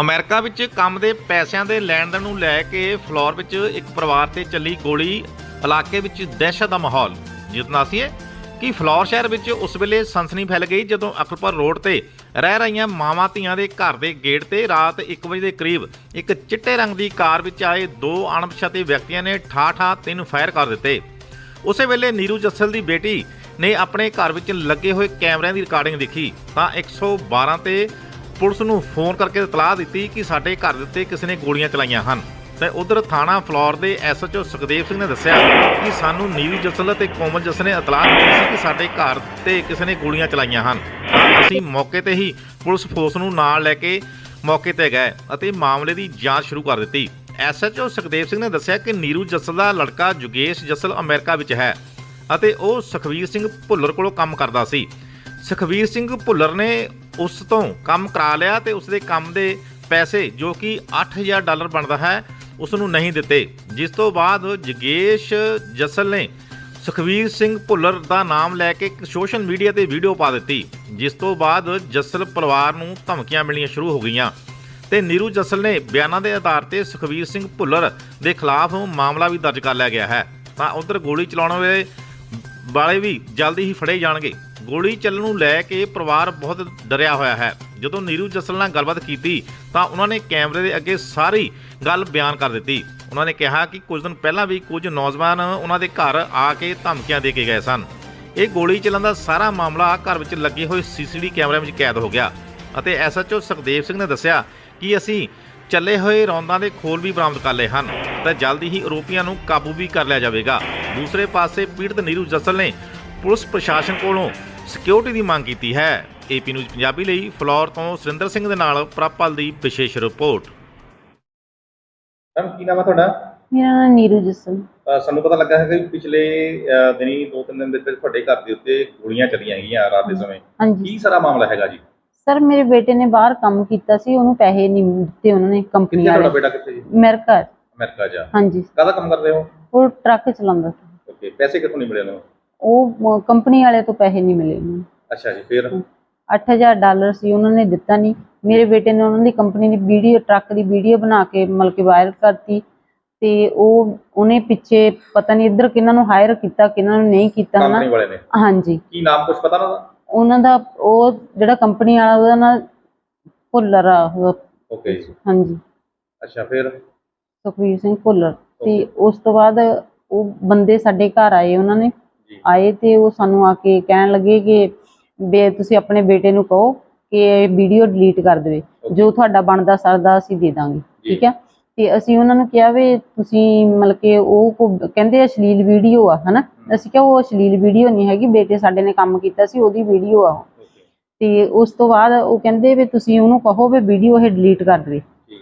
America ਵਿੱਚ ਕੰਮ ਦੇ ਪੈਸਿਆਂ ਦੇ ਲੈਣ ਦੇਣ ਨੂੰ ਲੈ ਕੇ ਫਲੋਰ ਵਿੱਚ ਇੱਕ ਪਰਿਵਾਰ ਤੇ ਚੱਲੀ ਗੋਲੀ ਇਲਾਕੇ ਵਿੱਚ ਦਹਿਸ਼ਤ ਦਾ ਮਾਹੌਲ। ਜਿਤਨਾ ਸੀ ਕਿ ਫਲੋਰ ਸ਼ਹਿਰ ਵਿੱਚ ਉਸ ਵੇਲੇ ਸਨਸਨੀ ਫੈਲ ਗਈ ਜਦੋਂ ਅਕਲਪੁਰ ਰੋਡ ਤੇ ਰਹਿ ਰਹੀਆਂ ਮਾਵਾਂ ਧੀਆਂ ਦੇ ਘਰ ਦੇ ਗੇਟ ਤੇ ਰਾਤ 1 ਵਜੇ ਦੇ ਕਰੀਬ ਇੱਕ ਚਿੱਟੇ ਰੰਗ ਦੀ ਕਾਰ ਵਿੱਚ ਆਏ ਦੋ ਅਣਪਛਾਤੇ ਵਿਅਕਤੀਆਂ ਨੇ ਠਾ-ਠਾ ਤਿੰਨ ਫਾਇਰ ਕਰ ਦਿੱਤੇ। ਉਸੇ ਵੇਲੇ ਨੀਰੂ ਜੱਸਲ ਦੀ ਬੇਟੀ ਨੇ ਆਪਣੇ ਘਰ ਵਿੱਚ ਲੱਗੇ ਹੋਏ ਕੈਮਰਿਆਂ ਦੀ ਰਿਕਾਰਡਿੰਗ ਦੇਖੀ ਤਾਂ 112 ਤੇ ਪੁਲਿਸ ਨੂੰ ਫੋਨ ਕਰਕੇ ਇਤਲਾਹ ਦਿੱਤੀ ਕਿ ਸਾਡੇ ਘਰ ਦੇ ਉੱਤੇ ਕਿਸੇ ਨੇ ਗੋਲੀਆਂ ਚਲਾਈਆਂ ਹਨ। ਤੇ ਉਧਰ ਥਾਣਾ ਫਲੋਰ ਦੇ ਐਸਐਚਓ ਸੁਖਦੇਵ ਸਿੰਘ ਨੇ ਦੱਸਿਆ ਕਿ ਸਾਨੂੰ ਨੀਰੂ ਜੱਸਲ ਅਤੇ ਕੋਮਲ ਜੱਸਲ ਨੇ ਇਤਲਾਹ ਦਿੱਤੀ ਸੀ ਕਿ ਸਾਡੇ ਘਰ ਤੇ ਕਿਸੇ ਨੇ ਗੋਲੀਆਂ ਚਲਾਈਆਂ ਹਨ। ਅਸੀਂ ਮੌਕੇ ਤੇ ਹੀ ਪੁਲਿਸ ਫੋਰਸ ਨੂੰ ਨਾਲ ਲੈ ਕੇ ਮੌਕੇ ਤੇ ਗਏ ਅਤੇ ਮਾਮਲੇ ਦੀ ਜਾਂਚ ਸ਼ੁਰੂ ਕਰ ਦਿੱਤੀ। ਐਸਐਚਓ ਸੁਖਦੇਵ ਸਿੰਘ ਨੇ ਦੱਸਿਆ ਕਿ ਨੀਰੂ ਜੱਸਲ ਦਾ ਲੜਕਾ ਜੁਗੇਸ਼ ਜੱਸਲ ਅਮਰੀਕਾ ਵਿੱਚ ਹੈ ਅਤੇ ਉਹ ਸੁਖਵੀਰ ਸਿੰਘ ਭੁੱਲਰ ਕੋਲੋਂ ਕੰਮ ਕਰਦਾ ਸੀ। ਸੁਖਵੀਰ ਸਿੰਘ ਭੁੱਲਰ ਨੇ ਉਸ ਤੋਂ ਕੰਮ ਕਰਾ ਲਿਆ ਤੇ ਉਸ ਦੇ ਕੰਮ ਦੇ ਪੈਸੇ ਜੋ ਕਿ 8000 ਡਾਲਰ ਬਣਦਾ ਹੈ, ਉਸ ਨੂੰ ਨਹੀਂ ਦਿੱਤੇ। ਜਿਸ ਤੋਂ ਬਾਅਦ ਜਗੇਸ਼ ਜੱਸਲ ਨੇ ਸੁਖਵੀਰ ਸਿੰਘ ਭੁੱਲਰ ਦਾ ਨਾਮ ਲੈ ਕੇ ਇੱਕ ਸੋਸ਼ਲ ਮੀਡੀਆ ਤੇ ਵੀਡੀਓ ਪਾ ਦਿੱਤੀ, ਜਿਸ ਤੋਂ ਬਾਅਦ ਜੱਸਲ ਪਰਿਵਾਰ ਨੂੰ ਧਮਕੀਆਂ ਮਿਲਣੀਆਂ ਸ਼ੁਰੂ ਹੋ ਗਈਆਂ। ਤੇ ਨੀਰੂ ਜੱਸਲ ਨੇ ਬਿਆਨਾਂ ਦੇ ਆਧਾਰ ਤੇ ਸੁਖਵੀਰ ਸਿੰਘ ਭੁੱਲਰ ਦੇ ਖਿਲਾਫ ਮਾਮਲਾ ਵੀ ਦਰਜ ਕਰ ਲਿਆ ਗਿਆ ਹੈ। ਤਾਂ ਉਧਰ ਗੋਲੀ ਚਲਾਉਣ ਵਾਲੇ ਵਾਲੇ ਵੀ ਜਲਦੀ ਹੀ ਫੜੇ ਜਾਣਗੇ। ਗੋਲੀ ਚੱਲਣ ਨੂੰ ਲੈ ਕੇ ਪਰਿਵਾਰ ਬਹੁਤ ਡਰਿਆ ਹੋਇਆ ਹੈ। ਜਦੋਂ ਨੀਰੂ ਜੱਸਲ ਨਾਲ ਗੱਲਬਾਤ ਕੀਤੀ, ਤਾਂ ਉਹਨਾਂ ਨੇ ਕੈਮਰੇ ਦੇ ਅੱਗੇ ਸਾਰੀ ਗੱਲ ਬਿਆਨ ਕਰ ਦਿੱਤੀ। ਉਹਨਾਂ ਨੇ ਕਿਹਾ ਕਿ ਕੁਝ ਦਿਨ ਪਹਿਲਾਂ ਵੀ ਕੁਝ ਨੌਜਵਾਨ ਉਹਨਾਂ ਦੇ ਘਰ ਆ ਕੇ ਧਮਕੀਆਂ ਦੇ ਕੇ ਗਏ ਸਨ। ਇਹ ਗੋਲੀ ਚੱਲਣ ਦਾ ਸਾਰਾ ਮਾਮਲਾ ਘਰ ਵਿੱਚ ਲੱਗੇ ਹੋਏ ਸੀਸੀਟੀ ਕੈਮਰਿਆਂ ਵਿੱਚ ਕੈਦ ਹੋ ਗਿਆ ਅਤੇ ਐਸਐਚਓ ਸੁਖਦੇਵ ਸਿੰਘ ਨੇ ਦੱਸਿਆ ਕਿ ਅਸੀਂ ਚੱਲੇ ਹੋਏ ਰੌਂਦਾਂ ਦੇ ਖੋਲ ਵੀ ਬਰਾਮਦ ਕਰ ਲਏ ਹਨ। ਤੇ ਜਲਦੀ ਹੀ ਆਰੋਪੀਆਂ ਨੂੰ ਕਾਬੂ ਵੀ ਕਰ ਲਿਆ ਜਾਵੇਗਾ। ਦੂਸਰੇ ਪਾਸੇ ਪੀੜਤ ਨੀਰੂ ਜੱਸਲ ਨੇ ਪੁਲਿਸ ਪ੍ਰਸ਼ਾਸਨ ਕੋਲੋਂ ਸਿਕਿਉਰਿਟੀ ਦੀ ਮੰਗ ਕੀਤੀ ਹੈ। ਏਪੀ ਨਿਊਜ਼ ਪੰਜਾਬੀ ਲਈ ਫਲੋਰ ਤੋਂ ਸੁਰਿੰਦਰ ਸਿੰਘ ਦੇ ਨਾਲ ਪ੍ਰਪਲ ਦੀ ਵਿਸ਼ੇਸ਼ ਰਿਪੋਰਟ। ਮੈਮ ਕੀ ਨਾਮ ਹੈ ਤੁਹਾਡਾ? ਮੇਰਾ ਨਾਮ ਨੀਰੂ ਜਸਨ। ਅਹ ਸਾਨੂੰ ਪਤਾ ਲੱਗਾ ਹੈ ਕਿ ਪਿਛਲੇ ਅਹ, ਦਿਨੀ ਦੋ ਤਿੰਨ ਦਿਨ ਦੇ ਵਿੱਚ ਤੁਹਾਡੇ ਘਰ ਦੇ ਉੱਤੇ ਗੋਲੀਆਂ ਚੱਲੀਆਂ ਗਈਆਂ ਰਾਤ ਦੇ ਸਮੇਂ। ਹਾਂਜੀ। ਕੀ ਸਾਰਾ ਮਾਮਲਾ ਹੈਗਾ ਜੀ? ਸਰ ਮੇਰੇ ਬੇਟੇ ਨੇ ਬਾਹਰ ਕੰਮ ਕੀਤਾ ਸੀ ਉਹਨੂੰ ਪੈਸੇ ਨਹੀਂ ਦਿੱਤੇ ਉਹਨਾਂ ਨੇ ਕੰਪਨੀ ਕਿੱਥੇ ਤੁਹਾਡਾ ਵਾਲੇ। ਬੇਟਾ ਕਿੱਥੇ ਜੀ? ਅਮਰੀਕਾ। ਅਮਰੀਕਾ ਜਾ। ਹਾਂਜੀ। ਕਾਹਦਾ ਕੰਮ ਕਰਦੇ ਹੋ? ਉਹ ਟਰੱਕ ਚਲਾਉਂਦਾ ਸੀ। ਓਕੇ ਪੈਸੇ ਕਿੱਥੋਂ ਨਹੀਂ ਮਿਲੇ ਉਹਨੂੰ? ਉਹ ਕੰਪਨੀ ਵਾਲੇ ਤੋਂ ਪੈਸੇ ਨਹੀਂ ਮਿਲੇ ਉਹਨੂੰ ਅੱਛਾ ਜੀ ਫਿਰ? 8000 ਡਾਲਰ ਸੀ ਉਹਨਾਂ ਨੇ ਦਿੱਤਾ ਨਹੀਂ। ਮੇਰੇ ਬੇਟੇ ਨੇ ਉਹਨਾਂ ਦੀ ਕੰਪਨੀ ਦੀ ਵੀਡੀਓ ਟਰੱਕ ਦੀ ਵੀਡੀਓ ਬਣਾ ਕੇ ਮਤਲਬ ਕਿ ਵਾਇਰਲ ਕਰਤੀ। ਤੇ ਉਹ ਉਹਨੇ ਪਿੱਛੇ ਪਤਾ ਨਹੀਂ ਇੱਧਰ ਕਿਹਨਾਂ ਨੂੰ ਹਾਇਰ ਕੀਤਾ ਕਿਹਨਾਂ ਨੂੰ ਨਹੀਂ ਕੀਤਾ ਕੰਪਨੀ ਹਨਾ ਵਾਲੇ ਨੇ? ਹਾਂਜੀ। ਕੀ ਨਾਮ ਕੁਝ ਪਤਾ ਨਾ ਉਹਨਾਂ ਦਾ ਉਹ ਜਿਹੜਾ ਕੰਪਨੀ ਵਾਲਾ ਉਹਦਾ ਨਾਂ ਭੁੱਲਰ ਆ ਉਹ, ਓਕੇ ਜੀ। ਹਾਂਜੀ। ਅੱਛਾ ਫਿਰ? ਸੁਖਵੀਰ ਸਿੰਘ ਭੁੱਲਰ। ਤੇ. ਉਸ ਤੋਂ ਬਾਅਦ ਉਹ ਬੰਦੇ ਸਾਡੇ ਘਰ ਆਏ ਉਹਨਾਂ ਨੇ। ਆਏ ਤੇ ਉਹ ਸਾਨੂੰ ਆ ਕੇ ਕਹਿਣ ਲੱਗੇ ਕਿ ਬੇ ਤੁਸੀਂ ਆਪਣੇ ਬੇਟੇ ਨੂੰ ਕਹੋ ਕਿ ਇਹ ਵੀਡੀਓ ਡਿਲੀਟ ਕਰ ਦੇਵੇ. ਜੋ ਤੁਹਾਡਾ ਬਣਦਾ ਸਰਦਾ ਅਸੀਂ ਦੇ ਦਾਂਗੇ। ਠੀਕ ਹੈ ਤੇ ਅਸੀਂ ਉਹਨਾਂ ਨੂੰ ਕਿਹਾ ਵੀ ਤੁਸੀਂ ਮਤਲਬ ਕਿ ਉਹ ਕਹਿੰਦੇ ਅਸ਼ਲੀਲ ਵੀਡੀਓ ਆ ਹਨਾ? ਅਸੀਂ ਕਿਹਾ ਉਹ ਅਸ਼ਲੀਲ ਵੀਡੀਓ ਨਹੀਂ ਹੈਗੀ ਬੇਟੇ ਸਾਡੇ ਨੇ ਕੰਮ ਕੀਤਾ ਸੀ ਉਹਦੀ ਵੀਡੀਓ ਆ ਤੇ ਉਸ ਤੋਂ ਬਾਅਦ ਉਹ ਕਹਿੰਦੇ ਵੀ ਤੁਸੀਂ ਉਹਨੂੰ ਕਹੋ ਵੀ ਵੀਡੀਓ ਇਹ ਡਿਲੀਟ ਕਰ ਦੇਵੇ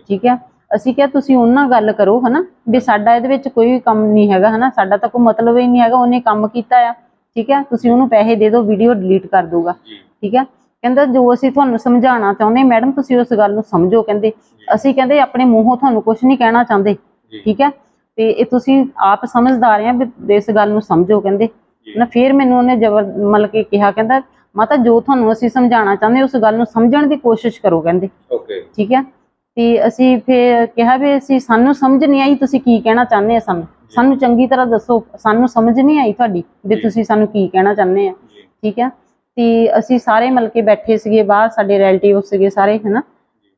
ਠੀਕ ਹੈ ਅਸੀਂ ਕਿਹਾ ਤੁਸੀਂ ਉਹਨਾਂ ਨਾਲ ਗੱਲ ਕਰੋ ਹਨਾ? ਵੀ ਸਾਡਾ ਇਹਦੇ ਵਿੱਚ ਕੋਈ ਕੰਮ ਨਹੀਂ ਹੈਗਾ ਹਨਾ? ਸਾਡਾ ਤਾਂ ਕੋਈ ਮਤਲਬ ਹੀ ਨਹੀਂ ਹੈਗਾ ਉਹਨੇ ਕੰਮ ਕੀਤਾ ਆ ਠੀਕ ਹੈ ਤੁਸੀਂ ਉਹਨੂੰ ਪੈਸੇ ਦੇ ਦਿਓ ਵੀਡੀਓ ਡਿਲੀਟ ਕਰ ਦਊਗਾ ਜੀ। ਠੀਕ ਹੈ ਕਹਿੰਦਾ ਜੋ ਅਸੀਂ ਤੁਹਾਨੂੰ ਸਮਝਾਉਣਾ ਚਾਹੁੰਦੇ ਮੈਡਮ ਤੁਸੀਂ ਉਸ ਗੱਲ ਨੂੰ ਸਮਝੋ ਕਹਿੰਦੇ। ਅਸੀਂ ਕਹਿੰਦੇ ਆਪਣੇ ਮੂੰਹੋਂ ਤੁਹਾਨੂੰ ਕੁਝ ਨਹੀਂ ਕਹਿਣਾ ਚਾਹੁੰਦੇ ਠੀਕ ਹੈ ਤੇ ਇਹ ਤੁਸੀਂ ਆਪ ਸਮਝਦਾਰ ਆ ਵੀ ਇਸ ਗੱਲ ਨੂੰ ਸਮਝੋ ਕਹਿੰਦੇ। ਨਾ ਫਿਰ ਮੈਨੂੰ ਉਹਨੇ ਜ਼ਬਰ ਮਤਲਬ ਕਿ ਕਿਹਾ ਕਹਿੰਦਾ ਮਾਤਾ ਜੋ ਤੁਹਾਨੂੰ ਅਸੀਂ ਸਮਝਾਉਣਾ ਚਾਹੁੰਦੇ ਉਸ ਗੱਲ ਨੂੰ ਸਮਝਣ ਦੀ ਕੋਸ਼ਿਸ਼ ਕਰੋ ਕਹਿੰਦੇ। ਓਕੇ। ਠੀਕ ਹੈ ਤੇ ਅਸੀਂ ਫਿਰ ਕਿਹਾ ਵੀ ਅਸੀਂ ਸਾਨੂੰ ਸਮਝ ਨਹੀਂ ਆਈ ਤੁਸੀਂ ਕੀ ਕਹਿਣਾ ਚਾਹੁੰਦੇ ਆ ਸਾਨੂੰ? ਸਾਨੂੰ ਚੰਗੀ ਤਰ੍ਹਾਂ ਦੱਸੋ ਸਾਨੂੰ ਸਮਝ ਨਹੀਂ ਆਈ ਤੁਹਾਡੀ ਵੀ। ਤੁਸੀਂ ਸਾਨੂੰ ਕੀ ਕਹਿਣਾ ਚਾਹੁੰਦੇ ਆ। ਠੀਕ ਹੈ ਤੇ ਅਸੀਂ ਸਾਰੇ ਮਿਲ ਕੇ ਬੈਠੇ ਸੀਗੇ ਬਾਹਰ ਸਾਡੇ ਰਿਲੇਟਿਵ ਸੀਗੇ ਸਾਰੇ ਹਨਾ?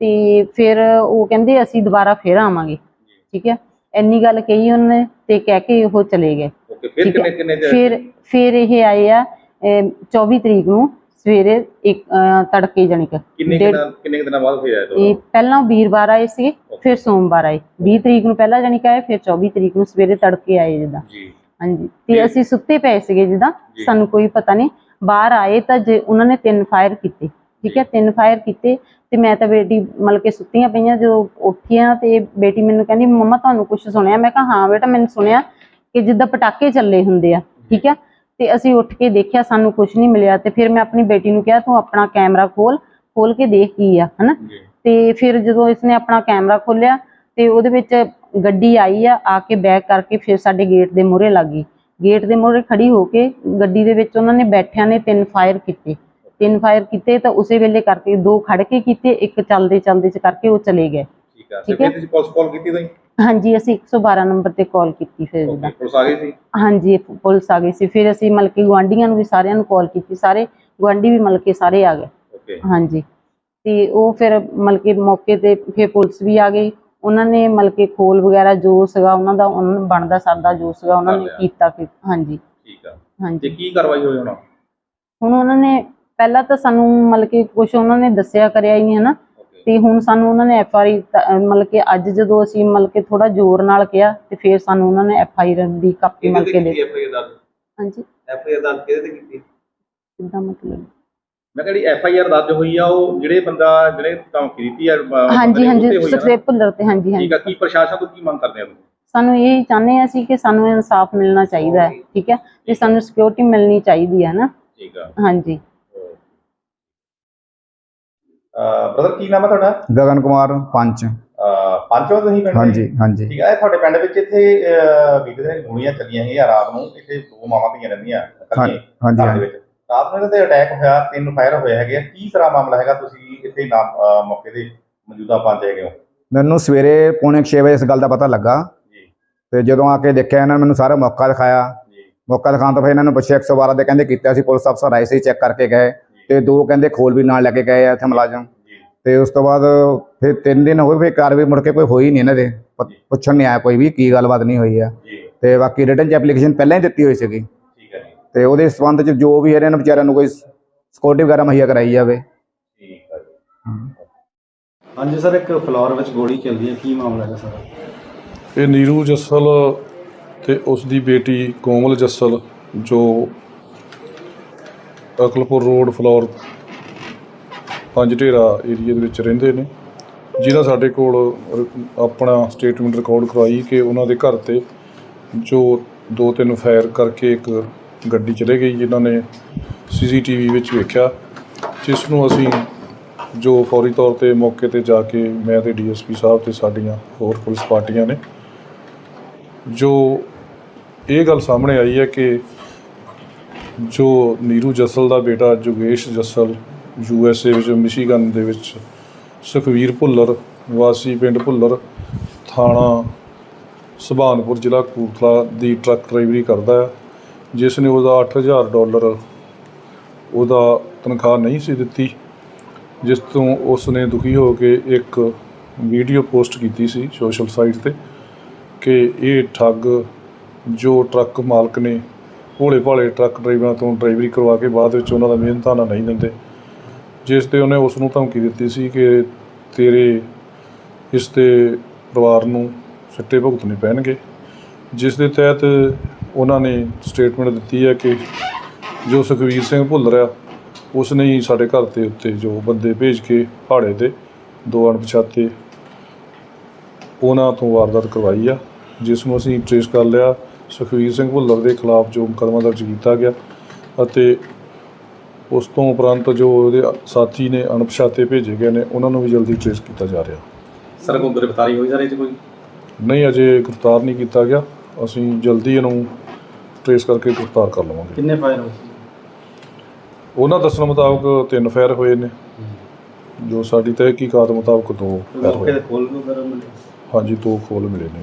ਤੇ ਫਿਰ ਉਹ ਕਹਿੰਦੇ ਅਸੀਂ ਦੁਬਾਰਾ ਫੇਰ ਆਵਾਂਗੇ। ਠੀਕ ਹੈ ਇੰਨੀ ਗੱਲ ਕਹੀ ਉਹਨੇ ਤੇ ਕਹਿ ਕੇ ਉਹ ਚਲੇ ਗਏ। ਫਿਰ। ਕਿੰਨੇ ਫਿਰ ਫਿਰ ਇਹ ਆਏ ਆ ਅਮ, 24 ਤਰੀਕ ਨੂੰ। ਸਵੇਰੇ ਇੱਕ ਤੜਕੇ ਜਾਣੀ ਕਿ ਕਿੰਨੇ ਡੇਢ- ਦਿਨਾਂ ਕਿੰਨੇ ਕੁ ਦਿਨਾਂ ਬਾਅਦ ਹੋਇਆ ਇਹ ਇਹ? ਪਹਿਲਾਂ ਵੀਰਵਾਰ ਆਏ ਸੀ ਫਿਰ ਸੋਮਵਾਰ ਆਏ। 20 ਤਰੀਕ ਨੂੰ ਪਹਿਲਾਂ ਜਾਣੀ ਕਿ ਆਏ ਫਿਰ 24 ਤਰੀਕ ਨੂੰ ਸਵੇਰੇ ਤੜਕੇ ਆਏ ਜਿੱਦਾਂ। ਜੀ। ਹਾਂਜੀ। ਤੇ ਜੀ। ਅਸੀਂ ਸੁੱਤੇ ਪਏ ਸੀਗੇ ਜਿੱਦਾਂ ਜੀ। ਸਾਨੂੰ ਕੋਈ ਪਤਾ ਨਹੀਂ ਬਾਹਰ ਆਏ ਤਾਂ ਜੇ ਉਹਨਾਂ ਨੇ ਤਿੰਨ ਫਾਇਰ ਕੀਤੇ। ਠੀਕ ਹੈ ਤਿੰਨ ਫਾਇਰ ਕੀਤੇ ਤੇ ਮੈਂ ਤਾਂ ਬੇਟੀ ਮਤਲਬ ਕਿ ਸੁੱਤੀਆਂ ਪਈਆਂ ਜਦੋਂ ਉੱਠੀਆਂ ਤੇ ਬੇਟੀ ਮੈਨੂੰ ਕਹਿੰਦੀ ਮੰਮਾ ਤੁਹਾਨੂੰ ਕੁਝ ਸੁਣਿਆ? ਮੈਂ ਕਿਹਾ ਹਾਂ ਬੇਟਾ ਮੈਨੂੰ ਸੁਣਿਆ ਕਿ ਜਿੱਦਾਂ ਪਟਾਕੇ ਚੱਲੇ ਹੁੰਦੇ ਆ ਠੀਕ ਹੈ? ਤੇ ਅਸੀਂ ਉੱਠ ਕੇ ਦੇਖਿਆ ਸਾਨੂੰ ਕੁਝ ਨਹੀਂ ਮਿਲਿਆ ਤੇ ਫਿਰ ਮੈਂ ਆਪਣੀ ਬੇਟੀ ਨੂੰ ਕਿਹਾ ਤੂੰ ਆਪਣਾ ਕੈਮਰਾ ਖੋਲ ਖੋਲ ਕੇ ਦੇਖ ਕੀ ਆ ਹਨਾ? ਤੇ ਫਿਰ ਜਦੋਂ ਇਸਨੇ ਆਪਣਾ ਕੈਮਰਾ ਖੋਲਿਆ ਤੇ ਉਹਦੇ ਵਿੱਚ ਗੱਡੀ ਆਈ ਆ ਆ ਕੇ ਬੈਕ ਕਰਕੇ ਫਿਰ ਸਾਡੇ ਗੇਟ ਦੇ ਮੂਹਰੇ ਲੱਗ ਗਈ। ਗੇਟ ਦੇ ਮੂਹਰੇ ਖੜੀ ਹੋ ਕੇ ਗੱਡੀ ਦੇ ਵਿੱਚ ਉਹਨਾਂ ਨੇ ਬੈਠਿਆਂ ਨੇ ਤਿੰਨ ਫਾਇਰ ਕੀਤੇ। ਤਿੰਨ ਫਾਇਰ ਕੀਤੇ ਤਾਂ ਉਸੇ ਵੇਲੇ ਕਰਕੇ ਦੋ ਖੜ ਕੇ ਕੀਤੇ ਇੱਕ ਚੱਲਦੇ ਚੱਲਦੇ ਚ ਕਰਕੇ ਉਹ ਚਲੇ ਗਏ। ਠੀਕ ਤੇ ਹੈ। ਫਿਰ ਤੁਸੀਂ ਪੁਲਿਸ ਕਾਲ ਕੀਤੀ ਤੁਸੀਂ? ਹਾਂਜੀ ਅਸੀਂ 112 ਨੰਬਰ ਤੇ ਕਾਲ ਕੀਤੀ ਫਿਰ ਉਹਦਾ। ਪੁਲਿਸ ਆ ਗਈ ਸੀ? ਹਾਂਜੀ ਪੁਲਿਸ ਆ ਗਈ ਸੀ। ਫਿਰ ਅਸੀਂ ਮਤਲਬ ਕਿ ਨੂੰ ਵੀ ਸਾਰਿਆਂ ਨੂੰ ਕਾਲ ਕੀਤੀ। ਸਾਰੇ ਗੁਆਂਢੀ ਵੀ ਮਤਲਬ ਕਿ ਸਾਰੇ ਆ ਗਏ। ਹਾਂਜੀ। ਤੇ ਉਹ ਫਿਰ ਮਤਲਬ ਕਿ ਮੌਕੇ ਤੇ ਫਿਰ ਪੁਲਿਸ ਵੀ ਆ ਗਈ। ਉਹਨਾਂ ਨੇ ਮਤਲਬ ਕਿ ਖੋਲ ਵਗੈਰਾ ਜੋ ਸੀਗਾ ਉਹਨਾਂ ਦਾ ਉਹਨਾਂ ਨੂੰ ਬਣਦਾ ਸਰਦਾ ਜੋ ਸੀਗਾ ਉਹਨਾਂ ਨੇ। ਕੀਤਾ ਕਿ ਹਾਂਜੀ। ਠੀਕ ਆ। ਤੇ ਹਾਂਜੀ ਕੀ ਕਾਰਵਾਈ ਹੋਈ ਹੁਣ? ਹੁਣ ਉਹਨਾਂ ਨੇ ਪਹਿਲਾਂ ਤਾਂ ਸਾਨੂੰ ਮਤਲਬ ਕਿ ਕੁਝ ਉਹਨਾਂ ਨੇ ਦੱਸਿਆ ਕਰਿਆ ਹੀ ਨਹੀਂ ਹੈ ਨਾ। ਤੇ ਹੁਣ ਸਾਨੂੰ ਉਹਨਾਂ ਨੇ ਐਫ ਆਈ ਮਤਲਬ ਕਿ ਅੱਜ ਜਦੋਂ ਅਸੀਂ ਮਤਲਬ ਕਿ ਥੋੜਾ ਜ਼ੋਰ ਨਾਲ ਕਿਹਾ ਤੇ ਫਿਰ ਸਾਨੂੰ ਉਹਨਾਂ ਨੇ ਐਫ ਆਈ ਦੀ ਕਾਪੀ ਮਤਲਬ ਕਿ ਦੇ ਆਰ ਹਾਂਜੀ। ਐਫ ਆਈ ਆਰ ਦਰਜ ਕਿਹਦੇ ਤੇ ਕੀਤੀ? ਕਿੱਦਾਂ ਮਤਲਬ? ਮੈਂ ਕਿਹਾ ਜਿਹੜੀ ਐਫ ਆਈ ਆਰ ਦਰਜ ਹੋਈ ਆ ਉਹ ਜਿਹੜੇ ਬੰਦਾ ਜਿਹੜੇ ਧਮਕੀ ਦਿੱਤੀ ਆ ਹਾਂਜੀ ਹਾਂਜੀ? ਸੁਖਦੇਵ ਭੁੱਲਰ ਤੇ ਹਾਂਜੀ ਹਾਂਜੀ। ਠੀਕ ਆ ਕੀ ਪ੍ਰਸ਼ਾਸਨ ਤੋਂ ਕੀ ਮੰਗ ਕਰਦੇ ਆ ਤੁਸੀਂ? ਸਾਨੂੰ ਇਹ ਚਾਹੁੰਦੇ ਹਾਂ ਅਸੀਂ ਕਿ ਸਾਨੂੰ ਇਨਸਾਫ ਮਿਲਣਾ ਚਾਹੀਦਾ ਹੈ ਠੀਕ ਹੈ? ਤੇ ਸਾਨੂੰ ਸਿਕਿਉਰਿਟੀ ਮਿਲਣੀ ਚਾਹੀਦੀ ਹੈ ਨਾ? ਠੀਕ ਆ। ਹਾਂਜੀ। ਬ੍ਰਦਰ ਕੀ ਨਾਮ ਹੈ ਤੁਹਾਡਾ? ਗਗਨ ਕੁਮਾਰ ਪੰਚ। ਹੋ ਤੁਸੀਂ ਪਿੰਡ ਦੇ? ਹਾਂਜੀ ਹਾਂਜੀ। ਠੀਕ ਇਹ ਤੁਹਾਡੇ ਪਿੰਡ ਵਿੱਚ ਇੱਥੇ ਅਹ, ਬੀਤੇ ਦਿਨ ਗੋਲੀਆਂ ਚੱਲੀਆਂ ਸੀ ਰਾਤ ਨੂੰ ਇੱਥੇ ਦੋ ਮਾਵਾਂ ਧੀਆਂ ਰਹਿੰਦੀਆਂ ਇਕੱਲੀਆਂ ਹਾਂਜੀ ਘਰ ਦੇ ਹਾਂਜੀ। ਵਿੱਚ। ਰਾਤ ਨੂੰ ਤੇ ਅਟੈਕ ਹੋਇਆ ਤਿੰਨ ਫਾਇਰ ਹੋਏ ਹੈਗੇ ਆ। ਕੀ ਤਰ੍ਹਾਂ ਮਾਮਲਾ ਹੈਗਾ? ਤੁਸੀਂ ਇੱਥੇ ਨਾ ਅਹ, ਮੌਕੇ ਤੇ ਮੌਜੂਦਾ ਪੰਜ ਹੈਗੇ ਹੋ। ਮੈਨੂੰ ਸਵੇਰੇ ਪੌਣੇ 6 ਵਜੇ ਇਸ ਗੱਲ ਦਾ ਪਤਾ ਲੱਗਾ। ਜੀ। ਤੇ ਜਦੋਂ ਆ ਕੇ ਦੇਖਿਆ ਇਹਨਾਂ ਨੇ ਮੈਨੂੰ ਸਾਰਾ ਮੌਕਾ ਦਿਖਾਇਆ। ਜੀ। ਮੌਕਾ ਦਿਖਾਉਣ ਤੋਂ ਫਿਰ ਇਹਨਾਂ ਨੂੰ ਪੁੱਛਿਆ 112 ਦੇ ਕਹਿੰਦੇ ਕੀਤਾ ਸੀ ਪੁਲਿਸ ਅਫਸਰ ਆਏ ਸੀ ਚੈੱਕ ਕਰਕੇ ਗਏ। ਤੇ ਦੋ ਕਹਿੰਦੇ ਖੋਲ ਵੀ ਨਾਲ ਲੈ ਕੇ ਗਏ ਆ ਇੱਥੇ ਮੁਲਾਜ਼ਮ। ਜੀ। ਤੇ ਉਸ ਤੋਂ ਬਾਅਦ ਫਿਰ ਤਿੰਨ ਦਿਨ ਹੋਏ ਫਿਰ ਕਾਰਵਾਈ ਮੁੜ ਕੇ ਕੋਈ ਹੋਈ ਨਹੀਂ ਇਹਨਾਂ ਦੇ। ਪ- ਪੁੱਛਣ ਨਹੀਂ ਆਇਆ ਕੋਈ ਵੀ ਕੀ ਗੱਲਬਾਤ ਨਹੀਂ ਹੋਈ ਆ। ਜੀ। ਤੇ ਬਾਕੀ ਰਿਟਨ ਚ ਐਪਲੀਕੇਸ਼ਨ ਪਹਿਲਾਂ ਹੀ ਦਿੱਤੀ ਹੋਈ ਸੀਗੀ। ਠੀਕ ਹੈ ਜੀ। ਤੇ ਉਹਦੇ ਸੰਬੰਧ ਚ ਜੋ ਵੀ ਇਹਨਾਂ ਨੂੰ ਵਿਚਾਰਿਆਂ ਨੂੰ ਕੋਈ ਸਿਕਿਉਰਿਟੀ ਵਗੈਰਾ ਮੁਹੱਈਆ ਕਰਾਈ ਜਾਵੇ। ਠੀਕ ਹੈ ਜੀ। ਹਾਂਜੀ ਸਰ ਇੱਕ ਫਲੋਰ ਵਿੱਚ ਗੋਲੀ ਚੱਲਦੀ ਹੈ। ਕੀ ਮਾਮਲਾ ਹੈ ਸਰ? ਇਹ ਨੀਰੂ ਜੱਸਲ ਤੇ ਉਸ ਦੀ ਬੇਟੀ ਕੋਮਲ ਜੱਸਲ ਜੋ ਅਕਲਪੁਰ ਰੋਡ ਫਲੋਰ ਪੰਜ ਢੇਰਾ ਏਰੀਆ ਦੇ ਵਿੱਚ ਰਹਿੰਦੇ ਨੇ। ਜਿਹਦਾ ਸਾਡੇ ਕੋਲ ਆਪਣਾ ਸਟੇਟਮੈਂਟ ਰਿਕਾਰਡ ਕਰਵਾਈ ਕਿ ਉਹਨਾਂ ਦੇ ਘਰ ਤੇ ਜੋ ਦੋ ਤਿੰਨ ਫਾਇਰ ਕਰਕੇ ਇੱਕ ਗੱਡੀ ਚਲੇ ਗਈ, ਜਿਨ੍ਹਾਂ ਨੇ ਸੀਸੀਟੀਵੀ ਵਿੱਚ ਵੇਖਿਆ, ਜਿਸ ਨੂੰ ਅਸੀਂ ਜੋ ਫੌਰੀ ਤੌਰ ਤੇ ਮੌਕੇ ਤੇ ਜਾ ਕੇ ਮੈਂ ਤੇ ਡੀਐਸਪੀ ਸਾਹਿਬ ਤੇ ਸਾਡੀਆਂ ਹੋਰ ਪੁਲਿਸ ਪਾਰਟੀਆਂ ਨੇ, ਜੋ ਇਹ ਗੱਲ ਸਾਹਮਣੇ ਆਈ ਹੈ ਕਿ ਜੋ ਨੀਰੂ ਜੱਸਲ ਦਾ ਬੇਟਾ ਜੋਗੇਸ਼ ਜੱਸਲ, ਯੂ ਐਸ ਏ ਵਿੱਚ, ਮਿਸ਼ੀਗਨ ਦੇ ਵਿੱਚ, ਸੁਖਵੀਰ ਭੁੱਲਰ, ਵਾਸੀ ਪਿੰਡ ਭੁੱਲਰ, ਥਾਣਾ ਸੁਭਾਨਪੁਰ, ਜ਼ਿਲ੍ਹਾ ਕਪੂਰਥਲਾ ਦੀ ਟਰੱਕ ਡਰਾਈਵਰੀ ਕਰਦਾ ਹੈ, ਜਿਸ ਨੇ ਉਹਦਾ 8000 ਡਾਲਰ ਉਹਦਾ ਤਨਖਾਹ ਨਹੀਂ ਸੀ ਦਿੱਤੀ, ਜਿਸ ਤੋਂ ਉਸ ਨੇ ਦੁਖੀ ਹੋ ਕੇ ਇੱਕ ਵੀਡੀਓ ਪੋਸਟ ਕੀਤੀ ਸੀ ਸੋਸ਼ਲ ਸਾਈਟ ਤੇ ਕਿ ਇਹ ਠੱਗ ਜੋ ਟਰੱਕ ਮਾਲਕ ਨੇ ਭੋਲੇ ਭਾਲੇ ਟਰੱਕ ਡਰਾਈਵਰਾਂ ਤੋਂ ਡਰਾਈਵਰੀ ਕਰਵਾ ਕੇ ਬਾਅਦ ਵਿੱਚ ਉਹਨਾਂ ਦਾ ਮਿਹਨਤਾਨਾ ਨਹੀਂ ਦਿੰਦੇ। ਜਿਸ ਤੇ ਉਹਨੇ ਉਸ ਨੂੰ ਧਮਕੀ ਦਿੱਤੀ ਸੀ ਕਿ ਤੇਰੇ ਇਸ ਤੇ ਪਰਿਵਾਰ ਨੂੰ ਸਿੱਟੇ ਭੁਗਤਣੇ ਪੈਣਗੇ। ਜਿਸ ਦੇ ਤਹਿਤ ਉਹਨਾਂ ਨੇ ਸਟੇਟਮੈਂਟ ਦਿੱਤੀ ਹੈ ਕਿ ਜੋ ਸੁਖਵੀਰ ਸਿੰਘ ਭੁੱਲਰ ਆ ਉਸ ਨੇ ਹੀ ਸਾਡੇ ਘਰ ਦੇ ਉੱਤੇ ਜੋ ਬੰਦੇ ਭੇਜ ਕੇ ਪਹਾੜੇ ਦੇ ਦੋ ਅਣਪਛਾਤੇ ਉਹਨਾਂ ਤੋਂ ਵਾਰਦਾਤ ਕਰਵਾਈ ਆ, ਜਿਸ ਨੂੰ ਅਸੀਂ ਟ੍ਰੇਸ ਕਰ ਲਿਆ। ਸੁਖਵੀਰ ਸਿੰਘ ਭੁੱਲਰ ਦੇ ਖਿਲਾਫ ਜੋ ਮੁਕੱਦਮਾ ਦਰਜ ਕੀਤਾ ਗਿਆ ਅਤੇ ਉਸ ਤੋਂ ਉਪਰੰਤ ਜੋ ਉਹਦੇ ਸਾਥੀ ਨੇ ਅਣਪਛਾਤੇ ਭੇਜੇ ਗਏ ਨੇ ਉਹਨਾਂ ਨੂੰ ਵੀ ਜਲਦੀ ਟ੍ਰੇਸ ਕੀਤਾ ਜਾ ਰਿਹਾ। ਸਰ ਕੋਈ ਗ੍ਰਿਫਤਾਰੀ ਹੋਈ ਸਰ ਇਹ ਕੋਈ? ਨਹੀਂ ਅਜੇ ਗ੍ਰਿਫਤਾਰ ਨਹੀਂ ਕੀਤਾ ਗਿਆ। ਅਸੀਂ ਜਲਦੀ ਇਹਨੂੰ ਟ੍ਰੇਸ ਕਰਕੇ ਗ੍ਰਿਫਤਾਰ ਕਰ ਲਵਾਂਗੇ। ਕਿੰਨੇ ਫਾਇਰ ਹੋਏ ਸੀ? ਉਹਨਾਂ ਦੱਸਣ ਮੁਤਾਬਕ ਤਿੰਨ ਫਾਇਰ ਹੋਏ ਨੇ। ਜੋ ਸਾਡੀ ਤਹਿਕੀਕਾਤ ਮੁਤਾਬਕ ਦੋ ਫਾਇਰ ਹੋਏ ਹਾਂਜੀ ਦੋ ਖੋਲ ਮਿਲੇ ਨੇ।